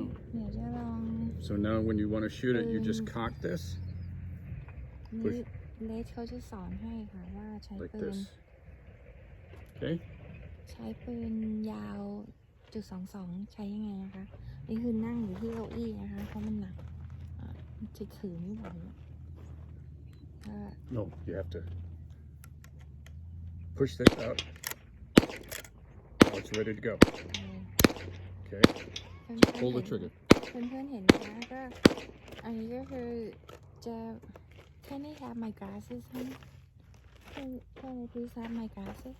know. เดี๋ยวจะลอง So now when you want to shoot it, you just Um, cock this เล Push. สเลสเขาจะสอนให้ค่ะว่าใช้ like ปืน this. Okay? ใช้ปืนยาวจุดสองสองใช้ยังไงนะคะนี่คือนั่งอยู่ที่เก้าอี้นะคะ เพราะมันหนักอะจะถือไม่ไหวอะถ้า No, you have to push this out. Now it's ready to go. เอ่อ Okay? เพื่อนๆ Pull the เห็น trigger. เพื่อนๆเห็นนะคะก็อันนี้ก็คือจะ Can I have my glasses honey Can Can I please have my glasses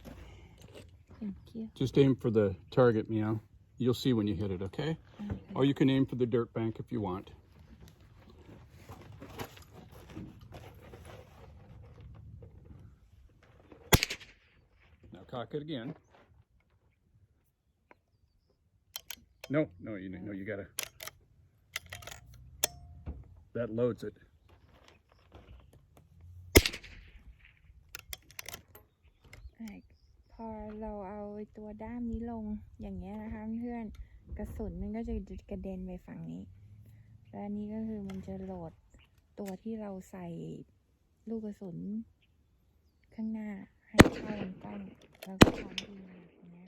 Thank you Just aim for the target, meow. You'll see when you hit it, okay? อ่า Or you can aim for the dirt bank if you want. Now cock it again. No, no, you no, you gotta. That loads it. พอเราเอาตัวด้ามนี้ลงอย่างเงี้ยนะคะเพื่อนกระสุนมันก็จะกระเด็นไปฝั่งนี้ และนี้ก็คือมันจะโหลดตัวที่เราใส่ลูกกระสุนข้างหน้าให้เข้าลำกล้องแล้วก็ทำดีมาอย่างเงี้ย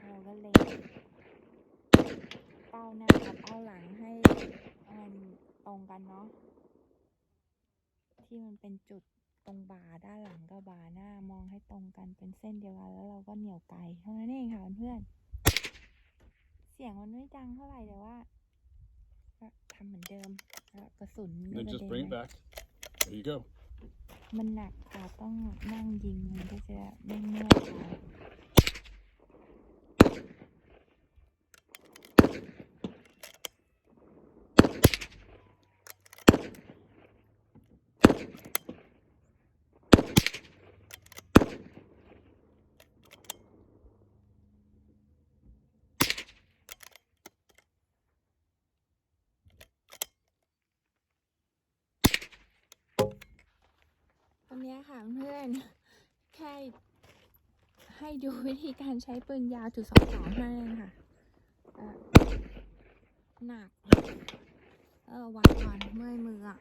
เราก็เล็งเป้าหน้ากับเป้าหลังให้มันตรงกันเนาะ ที่มันเป็นจุดตรงบ่าด้านหลังกับบ่าหน้ามองให้ตรงกันเป็นเส้นเดียวกันแล้วเราก็เหนี่ยวไกเท่านั้นเองค่ะเพื่อนๆเสียงมันไม่ดังเท่าไหร่แต่ว่าก็ทำเหมือนเดิมแล้วกระสุน And ก็ then กระ just เด็น bring it ไป back. There you go. มันหนักค่ะต้องนั่งยิงมันก็จะไม่เมื่อยค่ะ นี้ค่ะเพื่อนแค่ให้ดูวิธีการใช้ปืนยาวจุดสองสองให้ค่ะเอ่อหนัก เออวางก่อนเมื่อยมืออะ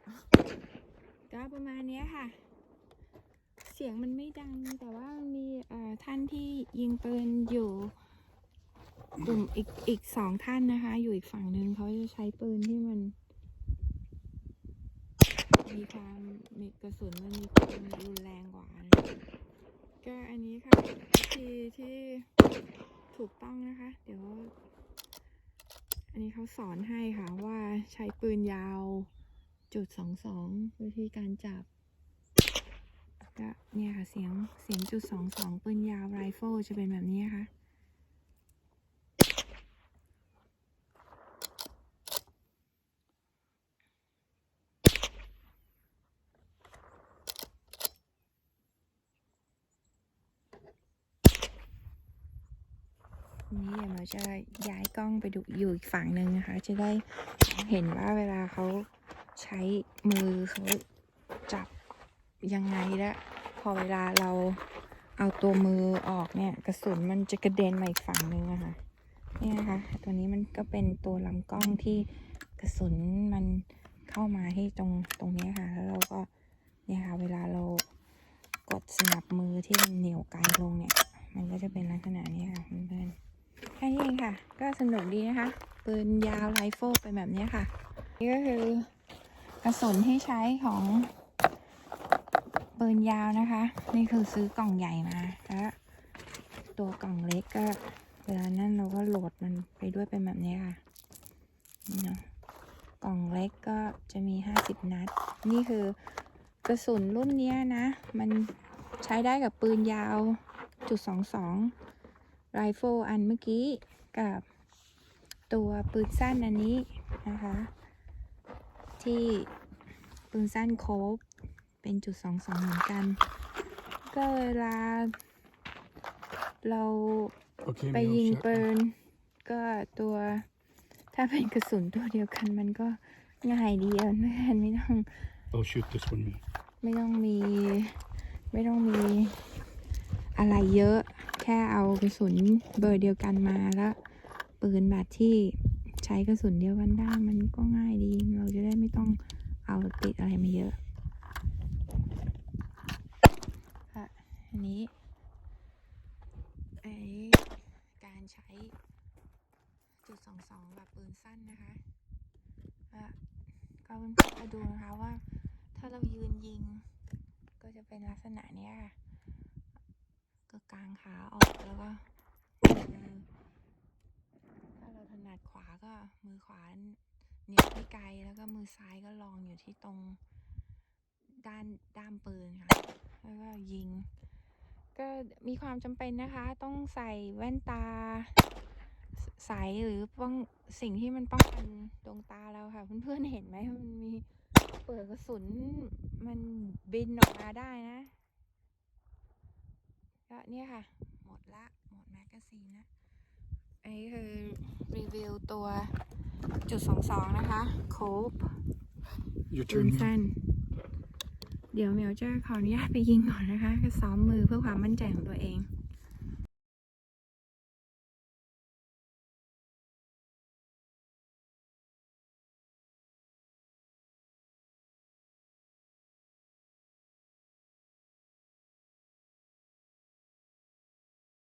ก็ประมาณนี้ค่ะ เสียงมันไม่ดังแต่ว่ามีเอ่อท่านที่ยิงปืนอยู่กลุ่มอีกอีกสองท่านนะคะ อยู่อีกฝั่งหนึ่งเขาจะใช้ปืนที่มัน มีความมีกระสุนมันมีความรุนแรงกว่านะคะก็อันนี้ค่ะวิธีที่ถูกต้องนะคะ เดี๋ยว อันนี้เขาสอนให้ค่ะว่าใช้ปืนยาวจุดสองสองวิธีการจับก็เนี่ยค่ะเสียงเสียงจุดสองสองปืนยาวไรเฟิลจะเป็นแบบนี้นะคะ นี้เดี๋ยวเราจะย้ายกล้องไปดูอยู่อีกฝั่งหนึ่งนะคะ จะได้เห็นว่าเวลาเขาใช้มือเขาจับยังไงและพอเวลาเราเอาตัวมือออกเนี่ย กระสุนมันจะกระเด็นมาอีกฝั่งหนึ่งนะคะนี่นะคะตัวนี้มันก็เป็นตัวลำกล้องที่กระสุนมันเข้ามาที่ตรงตรงนี้ค่ะ แล้วเราก็เนี่ยค่ะเวลาเรากดสนับมือที่มันเหนียวไกลลงเนี่ย มันก็จะเป็นลักษณะนี้ค่ะเพื่อนๆ แค่นี้เองค่ะ ก็สนุกดีนะคะ ปืนยาวไรเฟิลเป็นแบบนี้ค่ะ นี่ก็คือกระสุนที่ใช้ของปืนยาวนะคะ นี่คือซื้อกล่องใหญ่มาแล้วตัวกล่องเล็กก็เวลานั้นเราก็โหลดมันไปด้วยเป็นแบบนี้ค่ะนี่เนาะกล่องเล็กก็จะมี 50 นัด นี่คือกระสุนรุ่นนี้นะ มันใช้ได้กับปืนยาวจุดสองสอง ไรเฟิลอันเมื่อกี้กับตัวปืนสั้นอันนี้นะคะ ที่ปืนสั้นโคบเป็นจุดสองสองเหมือนกัน ก็เวลาเรา Okay, ไป meow, ยิง shut ปืน up. ก็ตัวถ้าเป็นกระสุนตัวเดียวกันมันก็ง่ายดีอะไม่ไม่ต้อง Oh, shoot this one, me. ไม่ต้องมี ไม่ต้องมีอะไรเยอะ แค่เอากระสุนเบอร์เดียวกันมาแล้วปืนแบบที่ใช้กระสุนเดียวกันได้มันก็ง่ายดี เราจะได้ไม่ต้องเอาติดอะไรมาเยอะค่ะอันนี้ไอการใช้จุดสองสองแบบปืนสั้นนะคะอะก็เพื่อนๆก็ดูนะคะว่า ถ้าเรายืนยิงก็จะเป็นลักษณะเนี้ยค่ะ ก็กางขาออกแล้วก็ถ้าเราถนัดขวาก็มือขวาเหนี่ยวไม่ไกลแล้วก็มือซ้ายก็ลองอยู่ที่ตรงด้านด้ามปืนค่ะ แล้วก็ยิง ก็มีความจำเป็นนะคะ ต้องใส่แว่นตาใสหรือป้องสิ่งที่มันป้องกันดวงตาเราค่ะ เพื่อนๆเห็นไหมมันมีเปิดกระสุนมันบินออกมาได้นะ ก็เนี่ยค่ะ หมดละ หมดแมกกาซีนนะอันนี้คือรีวิวตัวจุดสองสองนะคะ โคบ Your ปืน turn. สั้น เดี๋ยวเหมียวจะขออนุญาตไปยิงก่อนนะคะ ก็ซ้อมมือเพื่อความมั่นใจของตัวเอง